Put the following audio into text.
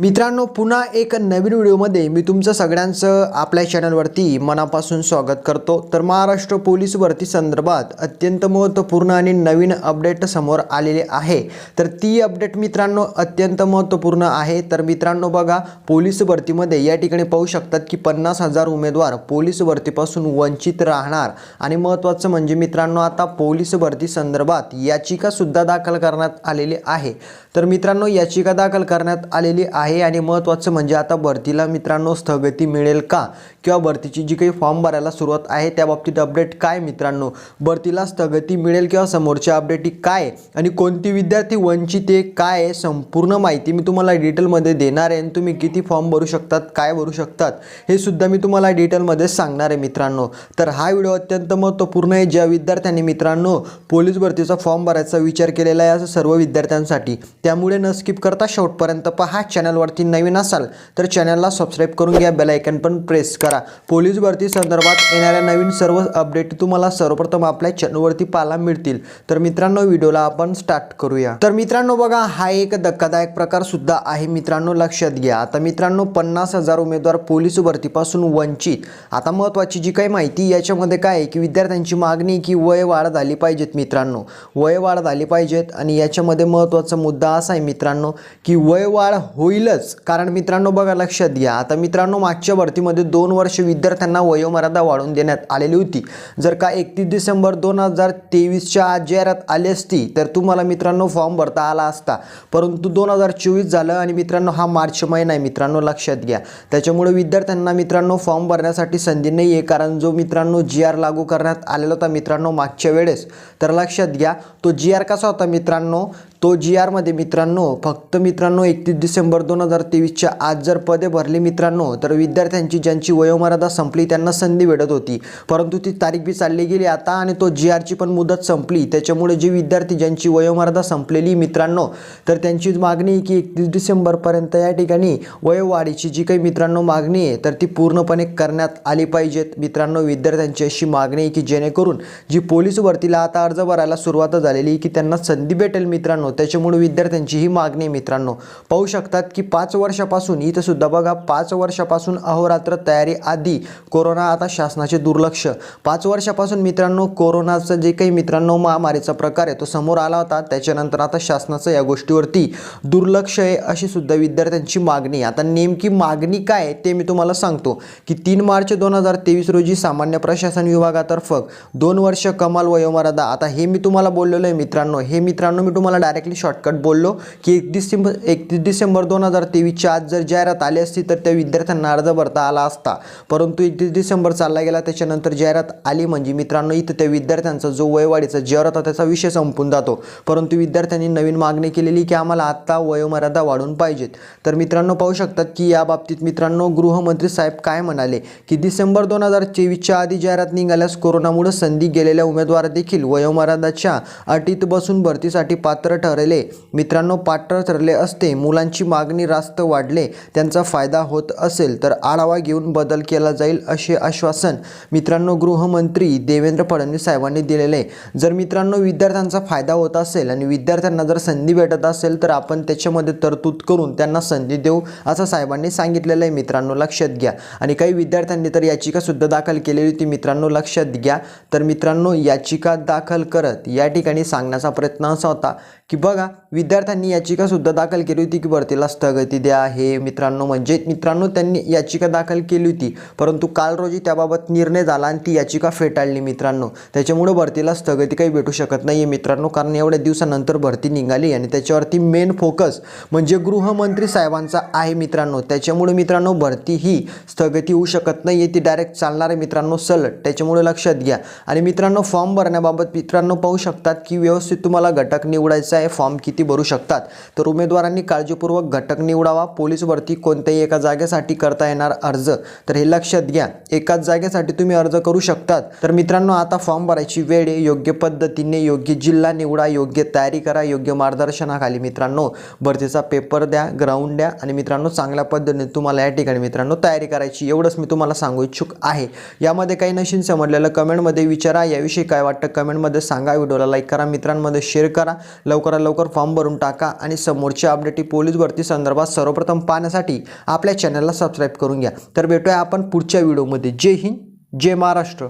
मित्रांनो पुन्हा एक नवीन व्हिडिओमध्ये मी तुमचं सगळ्यांचं आपल्या चॅनलवरती मनापासून स्वागत करतो. तर महाराष्ट्र पोलीस भरती संदर्भात अत्यंत महत्त्वपूर्ण आणि नवीन अपडेट समोर आलेले आहे. तर ती अपडेट मित्रांनो अत्यंत महत्त्वपूर्ण आहे. तर मित्रांनो बघा पोलीस भरतीमध्ये या ठिकाणी पाहू शकतात की पन्नास हजार उमेदवार पोलीस भरतीपासून वंचित राहणार. आणि महत्त्वाचं म्हणजे मित्रांनो आता पोलीस भरती संदर्भात याचिकासुद्धा दाखल करण्यात आलेली आहे. तर मित्रांनो याचिका दाखल करण्यात आलेली आहे. आणि महत्त्वाचं म्हणजे आता भरतीला मित्रांनो स्थगिती मिळेल का? किंवा भरतीची जी काही फॉर्म भरायला सुरुवात आहे त्या बाबतीत अपडेट काय मित्रांनो? भरतीला स्थगिती मिळेल किंवा समोरच्या अपडेटी काय? आणि कोणती विद्यार्थी वंचित आहे काय आहे संपूर्ण माहिती मी तुम्हाला डिटेलमध्ये देणार आहे. आणि तुम्ही किती फॉर्म भरू शकतात काय भरू शकतात हे सुद्धा मी तुम्हाला डिटेलमध्ये सांगणार आहे मित्रांनो. तर हा व्हिडिओ अत्यंत महत्त्वपूर्ण आहे. ज्या विद्यार्थ्यांनी मित्रांनो पोलीस भरतीचा फॉर्म भरायचा विचार केलेला आहे असं सर्व विद्यार्थ्यांसाठी. त्यामुळे न स्किप करता शेवटपर्यंत पहा. चॅनल चॅनलवरती नवीन असाल तर चॅनलला सबस्क्राईब करून घ्या बेलायकन पण प्रेस करा. पोलीस भरती संदर्भात येणाऱ्या नवीन सर्व अपडेट तुम्हाला सर्वप्रथम आपल्या चॅनलवरती पाहायला मिळतील. तर मित्रांनो व्हिडिओला आपण स्टार्ट करूया. तर मित्रांनो बघा हा एक धक्कादायक प्रकार सुद्धा आहे. मित्रांनो लक्षात घ्या. आता मित्रांनो पन्नास हजार उमेदवार पोलीस भरतीपासून वंचित. आता महत्त्वाची जी काही माहिती याच्यामध्ये काय आहे की विद्यार्थ्यांची मागणी की वय वाढ झाली पाहिजेत मित्रांनो. वय वाढ झाली पाहिजेत आणि याच्यामध्ये महत्त्वाचा मुद्दा असा आहे मित्रांनो की वय वाढ होईल होईलच. कारण मित्रांनो बघा लक्षात घ्या. आता मित्रांनो मागच्या भरतीमध्ये दोन वर्ष विद्यार्थ्यांना वयोमर्यादा वाढवून देण्यात आलेली होती. जर का एकतीस डिसेंबर दोन हजार तेवीसच्या आज जाहिरात आली असती तर तुम्हाला मित्रांनो फॉर्म भरता आला असता. परंतु दोन हजार चोवीस झालं आणि मित्रांनो हा मार्च महिना आहे. मित्रांनो लक्षात घ्या. त्याच्यामुळे विद्यार्थ्यांना मित्रांनो फॉर्म भरण्यासाठी संधी नाही आहे कारण जो मित्रांनो जी आर लागू करण्यात आलेला होता मित्रांनो मागच्या वेळेस. तर लक्षात घ्या तो जी आर कसा होता मित्रांनो? तो जी आरमध्ये मित्रांनो फक्त मित्रांनो एकतीस डिसेंबर दोन हजार तेवीसच्या आज जर पदे भरली मित्रांनो तर विद्यार्थ्यांची ज्यांची वयोमर्यादा संपली त्यांना संधी भेटत होती. परंतु ती तारीख बी चालली गेली आता आणि तो जी आरची पण मुदत संपली. त्याच्यामुळे जे विद्यार्थी ज्यांची वयोमर्यादा संपलेली मित्रांनो तर त्यांची मागणी आहे की एकतीस डिसेंबरपर्यंत या ठिकाणी वयोवाढीची जी काही मित्रांनो मागणी आहे तर ती पूर्णपणे करण्यात आली पाहिजेत. मित्रांनो विद्यार्थ्यांची अशी मागणी आहे की जेणेकरून जी पोलीस भरतीला आता अर्ज भरायला सुरुवात झालेली की त्यांना संधी भेटेल मित्रांनो. त्याच्यामुळे विद्यार्थ्यांची ही मागणी आहे मित्रांनो. पाहू शकतात की पाच वर्षापासून इथंसुद्धा बघा पाच वर्षापासून अहोरात्र तयारी आधी कोरोना आता शासनाचे दुर्लक्ष. पाच वर्षापासून मित्रांनो कोरोनाचं जे काही मित्रांनो महामारीचा प्रकार आहे तो समोर आला होता. त्याच्यानंतर आता शासनाचं या गोष्टीवरती दुर्लक्ष आहे अशी सुद्धा विद्यार्थ्यांची मागणी आहे. आता नेमकी मागणी काय आहे ते मी तुम्हाला सांगतो. की तीन मार्च दोन हजार तेवीस रोजी सामान्य प्रशासन विभागातर्फे दोन वर्ष कमाल वयोमर्यादा आता हे मी तुम्हाला बोललेलो आहे मित्रांनो. हे मित्रांनो मी तुम्हाला डायरेक्ट डायरेक्टली शॉर्टकट बोललो की एक डिसेंबर एकतीस डिसेंबर दोन हजार तेवीसच्या आज जर जाहिरात आली असती तर त्या विद्यार्थ्यांना अर्ज भरता आला असता. परंतु एकतीस डिसेंबर चालला गेला त्याच्यानंतर जाहिरात आली म्हणजे मित्रांनो इथं त्या विद्यार्थ्यांचा जो वयवाढीचा जर होता त्याचा विषय संपून जातो. परंतु विद्यार्थ्यांनी नवीन मागणी केलेली की आम्हाला आत्ता वयोमर्यादा वाढून पाहिजेत. तर मित्रांनो पाहू शकतात की या बाबतीत मित्रांनो गृहमंत्री साहेब काय म्हणाले की डिसेंबर दोन हजार चोवीसच्या आधी जाहिरात निघाल्यास कोरोनामुळे संधी गेलेल्या उमेदवार देखील वयोमर्यादाच्या अटीत बसून भरतीसाठी पात्र ठरले मित्रांनो पात्र ठरले असते मुलांची मागणी रास्त वाढले त्यांचा फायदा होत असेल तर आढावा घेऊन बदल केला जाईल असे आश्वासन मित्रांनो गृहमंत्री देवेंद्र फडणवीस साहेबांनी दिलेले. जर मित्रांनो विद्यार्थ्यांचा फायदा होत असेल आणि विद्यार्थ्यांना जर संधी भेटत असेल तर आपण त्याच्यामध्ये तरतूद करून त्यांना संधी देऊ असं साहेबांनी सांगितलेलं आहे. मित्रांनो लक्षात घ्या. आणि काही विद्यार्थ्यांनी तर याचिकासुद्धा दाखल केलेली होती मित्रांनो लक्षात घ्या. तर मित्रांनो याचिका दाखल करत या ठिकाणी सांगण्याचा प्रयत्न असा होता की बघा विद्यार्थ्यांनी याचिकासुद्धा दाखल केली होती की भरतीला स्थगिती द्या हे मित्रांनो म्हणजे मित्रांनो त्यांनी याचिका दाखल केली होती परंतु काल रोजी त्याबाबत निर्णय झाला आणि ती याचिका फेटाळली मित्रांनो. त्याच्यामुळे भरतीला स्थगिती काही भेटू शकत नाही आहे मित्रांनो कारण एवढ्या दिवसानंतर भरती निघाली आणि त्याच्यावरती मेन फोकस म्हणजे गृहमंत्री साहेबांचा आहे मित्रांनो. त्याच्यामुळे मित्रांनो भरती ही स्थगिती होऊ शकत नाही आहे ती डायरेक्ट चालणार आहे मित्रांनो सलट त्याच्यामुळे लक्षात घ्या. आणि मित्रांनो फॉर्म भरण्याबाबत मित्रांनो पाहू शकतात की व्यवस्थित तुम्हाला घटक निवडायचा आहे फॉर्म किती भरू शकतात. तर उमेदवारांनी काळजीपूर्वक घटक निवडावा पोलीस भरती कोणत्याही एका जागेसाठी करता येणार अर्ज. तर हे लक्षात घ्या एकाच जागेसाठी तुम्ही अर्ज करू शकतात. तर मित्रांनो आता फॉर्म भरायची वेळ आहे. योग्य पद्धतीने योग्य जिल्हा निवडा योग्य तयारी करा योग्य मार्गदर्शनाखाली मित्रांनो भरतीचा पेपर द्या ग्राउंड द्या आणि मित्रांनो चांगल्या पद्धतीने तुम्हाला या ठिकाणी मित्रांनो तयारी करायची एवढंच मी तुम्हाला सांगू इच्छुक आहे. यामध्ये काही नशीन समजलेलं कमेंटमध्ये विचारा. याविषयी काय वाटतं कमेंटमध्ये सांगा. व्हिडिओला लाईक करा मित्रांमध्ये शेअर करा. लवकरात लवकर फॉर्म फॉर्म भरून टाका आणि समोरची अपडेट ही पोलीस भरती संदर्भात सर्वप्रथम पाहण्यासाठी आपल्या चॅनलला सबस्क्राईब करून घ्या. तर भेटूया आपण पुढच्या व्हिडिओमध्ये जय हिंद जय महाराष्ट्र.